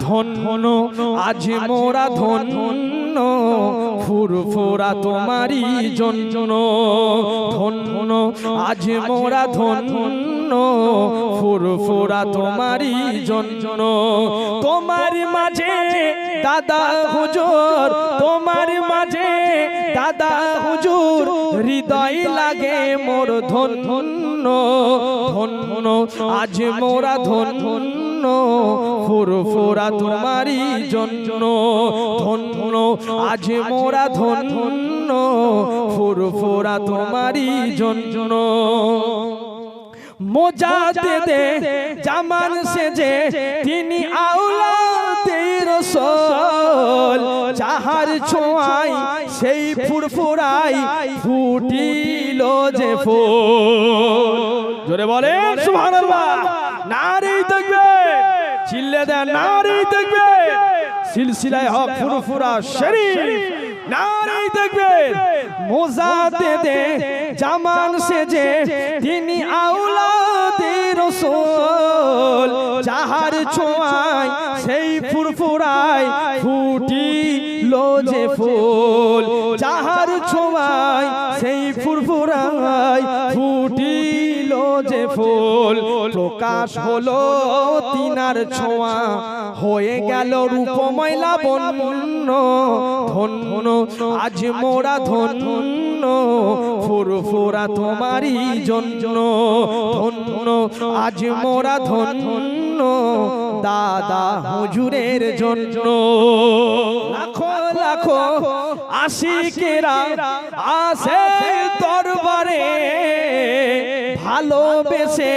ধন্য। আজ মোরা ধন্য ফুরফুরা তোমারই জন্য। ধন্য আজ মোরা ধন্য ফুরফুরা তোমারই জন্য। তোমার মাঝে দাদা হুজুর তোমার মাঝে দাদা হুজুর। হৃদয় লাগে মোর ধন্য। ধন্য। আজ মোরা ধন্য। ফুরফুরা তোমারই জন্য, ধন্য, আজ মোরা ধন্য, ফুরফুরা তোমারই জন্য। মোজা দে, জামান সেজে, তিনি আউলাদে রসল, যাহার ছোঁয়াই সেই ফুরফুরাই ফুটিল যে ফুল। জোরে বলে সুবহানাল্লাহ, নারী দেখবে। চিল্লে দেন নারী দেখবে। সিলসিলায় হক ফুরফুরা শরীফ। নারী দেখবে। মোজা দে দে জামান সেজে তিনি আউলাদে রসুল। যাহার ছোঁয়ায় সেই ফুরফুরায় ফুটিল যে ফুল। যাহার ফুল। প্রকাশ হলো তিনার ছোঁয়া। হয়ে গেল রূপময়লা বন্য ধন্য আজ মোরা ধন্য। ফুরফুরা তোমারই জন্য। ধন্য আজ মোরা ধন্য। দাদা হুজুরের জন্য। লাখো লাখো আশিকেরা আসে। ভালোবেসে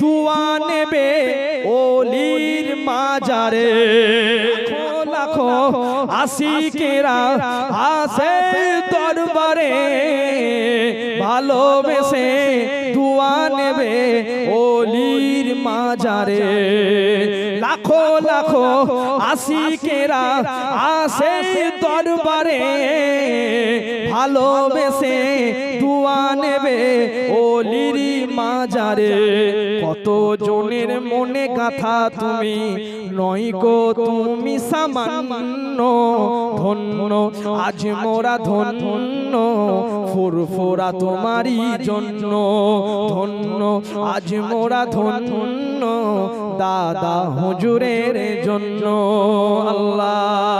দুয়া নেবে ওলির মাজারে। লাখো আশিকেরা আসে দরবারে। ভালোবেসে দুয়া নেবে ওলির মাজারে। লাখো লাখো আশিকেরা আসে দরবারে। ভালোবেসে দুয়া নেবে ওলির মাজারে কত জনের মনে গাথা তুমি? নই গো তুমি সামান্য ধন্য, আজ মোরা ধন্য, ফুরফুরা তোমারই জন্য ধন্য, আজ মোরা ধন্য, দাদা হুজুরের জন্য, আল্লাহ।